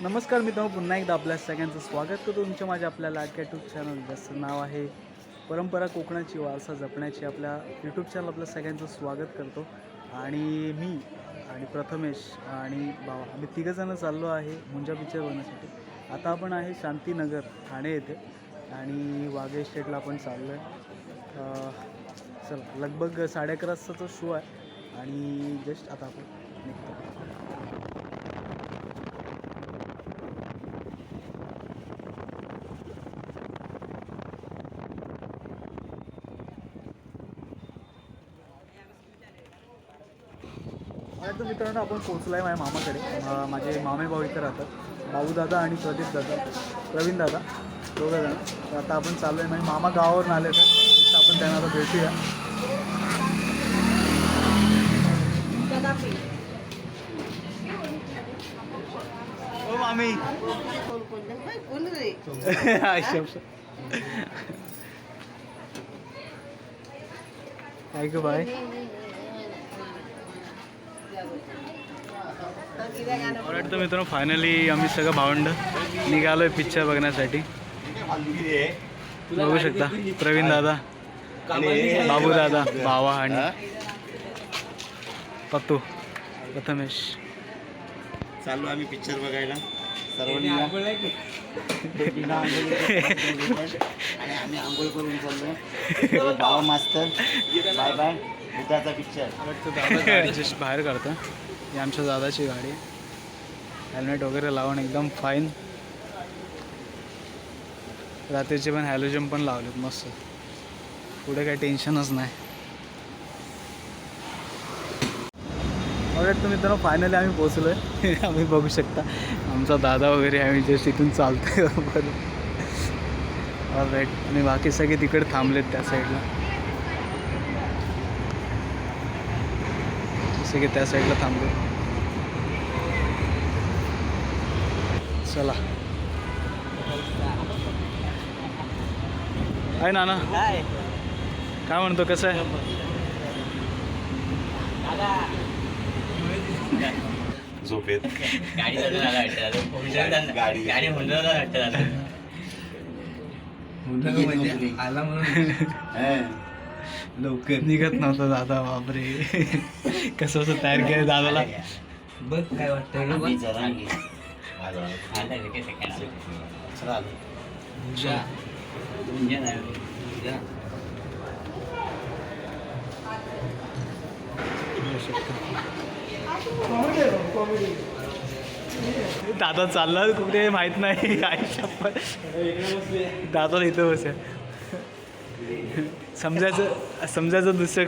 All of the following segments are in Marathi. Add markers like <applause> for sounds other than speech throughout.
नमस्कार मित्रांनो पुन्हा एकदा आपल्या सगळ्यांचं स्वागत करतो तुमच्या माझ्या आपल्याला लाडक्या यूट्यूब चॅनल ज्याचं नाव आहे परंपरा कोकणाची वारसा जपण्याची आपल्या यूट्यूब चॅनल आपल्या सगळ्यांचं स्वागत करतो. आणि मी आणि प्रथमेश आणि बाबा आम्ही तिघंजणं चाललो आहे मुंजा पिक्चर बनण्यासाठी आता आपण आहे शांतीनगर ठाणे येथे आणि वाघे स्टेटला आपण चाललो आहे चला लगभग साडे अकरा वाजताचा शो आहे. आणि जस्ट आता आपण निघतो. तर मित्रांनो आपण पोहोचलो आहे माझ्या मामाकडे. मा- माझे मामे भाऊ इथं राहतात. भाऊ दादा आणि प्रदीप दादा. प्रवीण दादा दोघं जण. तर आता आपण चाललो आहे म्हणजे मामा गावावरून आले तर आपण त्यांना आता भेटूया. ओ मामी. काय ग बाय तर मित्रांनो फायनली आम्ही सगळं भावंड निघालो आहे पिक्चर बघण्यासाठी. बघू शकता प्रवीण दादा बाबू दादा भावा आणि पत्तू प्रथमेश. चाललो आम्ही पिक्चर बघायला. सर्वांनी. <laughs> आणि आम्ही आंघोळ करून चाललो बाबा मास्तर बाय बाय बुद्धाचा पिक्चर जस्ट बाहेर काढतो. ही आमच्या दादाची गाडी. हेल्मेट वगैरे लावून एकदम फाईन रात्रीचे पण हॅलोजन पण लावलेत मस्त. पुढे काही टेन्शनच नाही. तुम्ही मित्रांनो फायनली आम्ही पोचलो आहे <laughs> आम्ही बघू शकता. आमचा दादा वगैरे आम्ही जस्ट इथून चालतोय. <laughs> ऑलराईट आणि बाकी सगळे तिकडे थांबलेत त्या साईडला जसे की त्या साईडला थांबलो. चला. आहे नाना. काय म्हणतो कसं आहे? झोपेत. गाडी. आला म्हणून. <laughs> लवकर निघत नव्हता दादा बापरे. कसं कसं तयार केलं दादाला? बघ काय वाटतं. दादा चालला कुठे माहीत नाही. पण. दादा इथं बसे समजायचं समजायचं दुसरं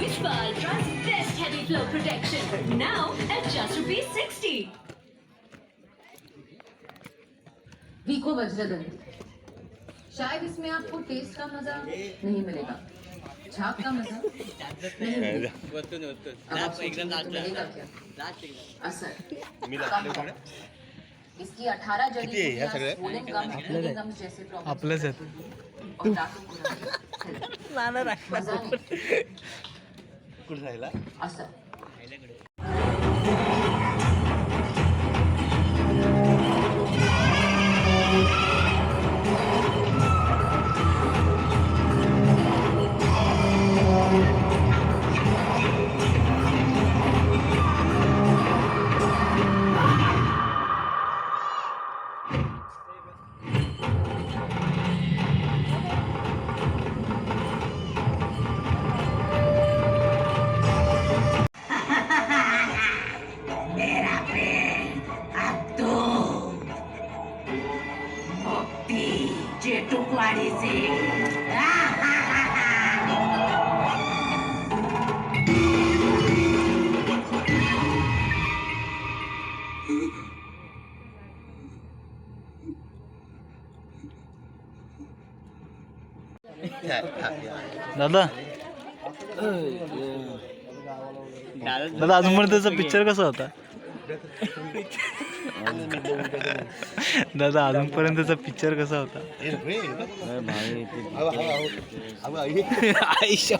Wishball Ultra's best heavy flow protection. Now at just rupees 60. वीको वज्रदंती शायद इसमें आपको टेस्ट का मजा नहीं मिलेगा झाग का मजा नहीं मिलेगा आप एकदम. क्या. असर मी लागले. इसकी 18 जड़ी किती आहे बूटियां सगळ्या? आपलंच को आहे. दूर करती दादा. दादा अजून त्याचा पिक्चर कसा होता? दादा अजूनपर्यंतचा पिक्चर कसा होता? आयुष्या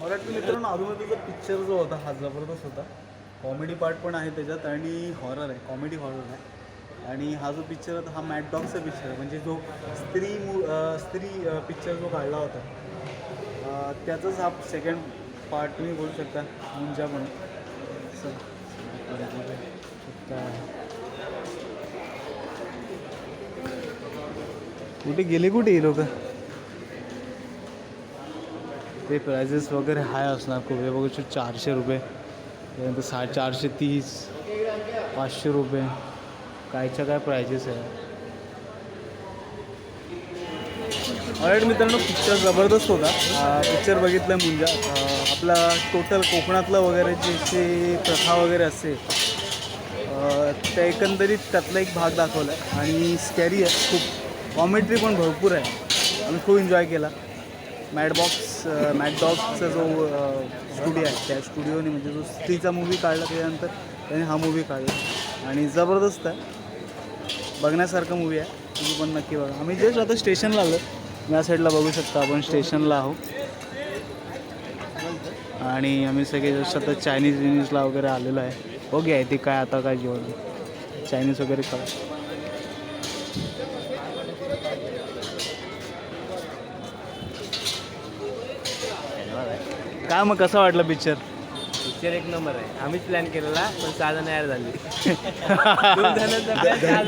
मराठी मित्रांनो अरुणाचा पिक्चर जो होता हा जबरदस्त होता. कॉमेडी पार्ट पण आहे त्याच्यात आणि हॉरर आहे. कॉमेडी हॉरर आहे. आणि हा जो पिक्चर होता हा मॅट डॉगचा पिक्चर आहे म्हणजे जो स्त्री मू स्त्री पिक्चर जो काढला होता त्याचाच हा सेकंड पार्ट तुम्ही बोलू शकता मुंजा पण कुठे गेले कुठे ही लोक? ते प्रायझेस वगैरे हाय असणार खूप. हे बघू चारशे रुपये. त्यानंतर सा चारशे तीस पाचशे रुपये. कायच्या काय प्रायजेस आहे? ऑलरेडी मित्रांनो पिक्चर जबरदस्त होता. पिक्चर बघितलं मुंजा. आपला टोटल कोकणातलं वगैरे जे प्रथा वगैरे असते त्या एकंदरीत त्यातला एक भाग दाखवला. आहे आणि स्कॅरी आहे. खूप कॉमेंट्री पण भरपूर आहे. आम्ही खूप एन्जॉय केला. मॅडबॉक्स मॅडडॉक्सचा जो स्टुडिओ आहे त्या स्टुडिओने म्हणजे जो स्त्रीचा मूवी काढला त्याच्यानंतर त्याने हा मूवी काढला. आणि जबरदस्त आहे. बघण्यासारखा मूवी आहे. तुम्ही पण नक्की बघा. आम्ही जस्ट आता स्टेशनला आलो या साईडला बघू शकता आपण स्टेशनला आहोत. आणि आम्ही सगळे जस्ट आता चायनीज विनीजला वगैरे आलेलो आहे. बघूया ते काय आता काय जेवण. चायनीज वगैरे खा काय मग कसं वाटलं पिक्चर पिक्चर एक नंबर आहे. आम्हीच प्लॅन केलेला पण सहा <laughs> जण यार झाली.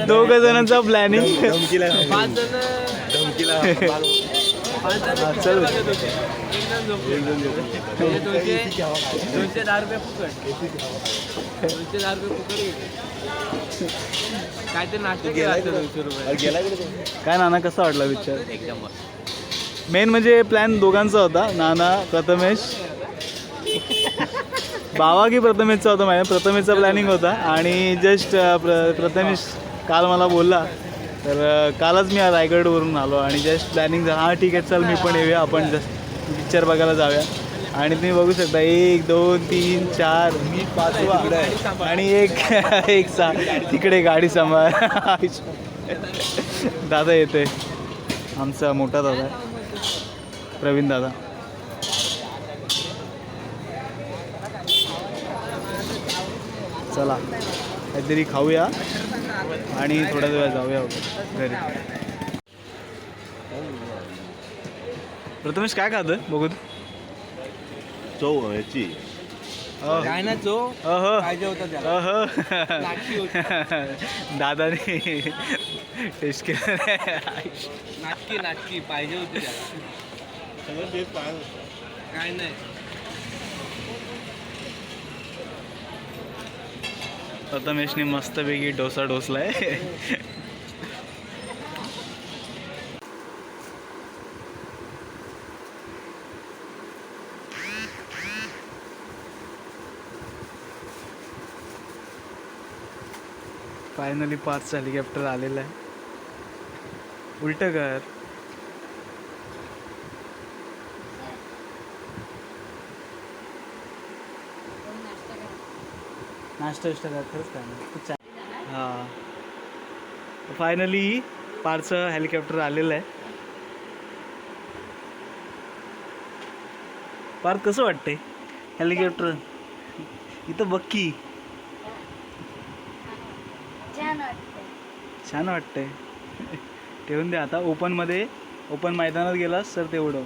दोघ जणांचा प्लॅनिंग पाच जण पाच जण चल. बघत होते. एक जण झोपले. दोनशे दोनशे दहा रुपये फुकट. दोनशे दहा रुपये फुकट घेतले. काय ते नाश्ता केला असता दोनशे रुपये. काय नाना कसा वाटला पिक्चर मेन म्हणजे प्लॅन दोघांचा होता. नाना प्रथमेश. <laughs> बावा की प्रथमेशचा होता माझ्या. प्रथमेशचा प्लॅनिंग होता. आणि जस्ट प्र प्रथमेश काल मला बोलला तर कालच मी रायगडवरून आलो आणि जस्ट प्लॅनिंग झालं. हां ठीक आहे चल मी पण येऊया. आपण जस्ट पिक्चर बघायला जाऊया. आणि तुम्ही बघू शकता एक दोन तीन चार मी पाचवा आणि एक <laughs> एक सा तिकडे गाडी सांभाळ. दादा येते आमचा मोठा दादा प्रवीण दादा. चला काहीतरी खाऊया आणि थोड्या वेळा जाऊया घरी. प्रथमेश काय खातं बघून चव याची. काय ना पाहिजे होता. नाटकी दादाने टेस्ट केलं नाटकी नाटकी पाहिजे होती त्याला. काय नाही. प्रथमेशने मस्तपैकी डोसा डोसला आहे फायनली पाच हेलिकॉप्टर आलेलं आहे उलट कर. नाश्ता विष्टा काय खरंच काय नाही. हां. फायनली पारचं हेलिकॉप्टर आलेलं आहे. पार कसं वाटतंय? हेलिकॉप्टर इथं बघ की. छान वाटतंय. <laughs> ठेवून दे आता. ओपनमध्ये ओपन मैदानात गेलास तर तेवढं.